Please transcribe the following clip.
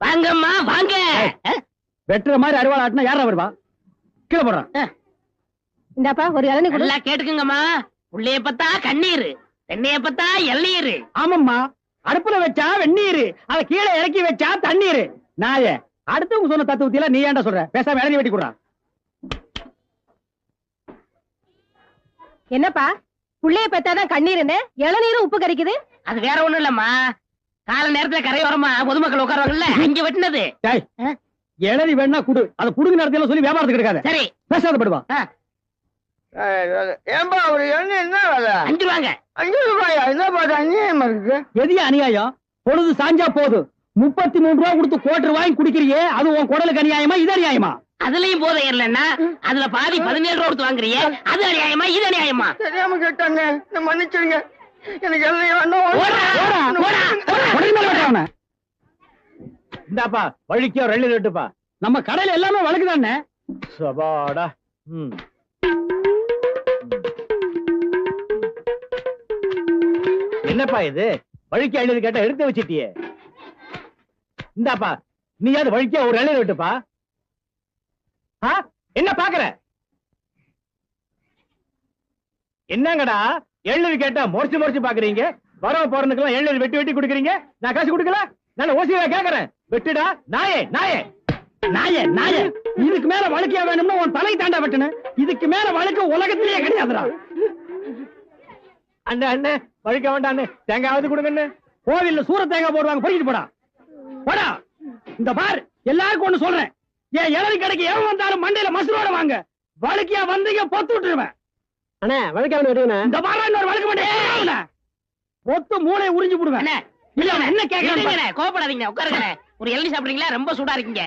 வாங்கம்மா வாங்க. வெட்டுற மாதிரி அறுவாள் ஆட்டினா யாரா வருவா? கீழே போடுறான் இந்தாப்பா ஒரு இளநீ கொடு. நல்லா கேட்டுக்குங்கம்மா. உள்ளே பத்தா கண்ணீர் தென்னைய பத்தா இளநீர். ஆமாம்மா. அடுப்புல வச்சா வெந்நீர் அத கீழே இறக்கி வச்சா தண்ணீர். நாயே அடுத்தவங்க சொன்ன தத்துவத்தில நீ ஏன்டா சொல்ற? பேசாம இளநி வெட்டி கொடுறான் என்னப்பா புள்ளைய பெத்தாதான் கண்ணீருன்னு? இளநீரும் உப்பு கறிக்குது அது வேற ஒண்ணும் இல்லம்மா. கால நேரத்துல கரையோரமா பொதுமக்கள் உட்காருவாங்கல்ல? அங்க வெட்டினது? இளநி வேணா குடு. அதை புடுங்க நேரத்துல சொல்லி வியாபாரத்துக்கு எடுக்காத. சரி. பேசாத படுவா. ஏன்பா ஒரு எண்ணெய் என்ன வேலை? அஞ்சு வாங்க அஞ்சு ரூபாயா? என்னப்பா இது அநியாயமா இருக்கு. எதிய அநியாயம்? பொழுது சாஞ்சா போது. முப்பத்தி மூணு ரூபா கொடுத்து கோட்டர் வாங்கி குடிக்கிறியே அது உன் குடலுக்கு அநியாயமா இது அநியாயமா? அதுலயும் போதை இல்லைன்னா அதுல பாதி பதினேழு ரூபா கொடுத்து வாங்குறியே அது அநியாயமா இது அநியாயமா? தெரியாம கேட்டாங்க. என்ன மன்னிச்சிருங்க எனக்கு இந்தாப்பா வழிக்கோ ரெள்ளி ரெட்டுப்பா நம்ம கடையில எல்லாமே வழக்குதானே? சபாடா ம். என்னப்பா இது? வழிக்கு எழுதி கேட்டா எடுத்து வச்சிட்டியே. இந்தாப்பா நீயாவது வழிக்க ஒரு எழுதி விட்டுப்பா ஆ? என்ன பாக்குற? என்னங்கடா எள்ளு கேட்டா முறைச்சு முறைச்சு பாக்குறீங்க? வரவ போறதுக்கெல்லாம் எள்ளு வெட்டி வெட்டி கொடுக்குறீங்க? நான் காசு கொடுக்கல? நான் ஓசியா கேக்குறேன். வெட்டுடா. நாயே நாயே. நாயே நாயே. இதுக்கு மேல வழக்கியா வேணும்னா உன் தலை தாண்டா வெட்டணும். இதுக்கு மேல வழக்கு உலகத்திலேயே கிடையாதுடா. அண்ணே அண்ணே வழிக்க வேண்டாம் அண்ணே. தேங்காவது கொடுங்கண்ணே கோவில்ல சூர தேங்காய் போடுவாங்க பொறிக்கிட்டு போடா. போடா. இந்த பார் எல்லாருக்கும் ஒண்ணு சொல்றேன். ஏன் இளநி கடைக்கு எவன் வந்தாலும் மண்டையில மசுரோட வாங்க. வழுக்கியா வந்தீங்க பொத்து விட்டுருவேன். அண்ணே வழக்காவன் விடுங்கண்ணே இந்த வாரம் இன்னொரு வழக்கு மாட்டேன். பொத்து மூளை உறிஞ்சு அவன் என்ன கேக்குறான் இருங்கண்ணே, கோவப்படாதீங்க உட்காருங்க ஒரு இளநீ சாப்பிடுறீங்களா? ரொம்ப சூடா இருக்கீங்க.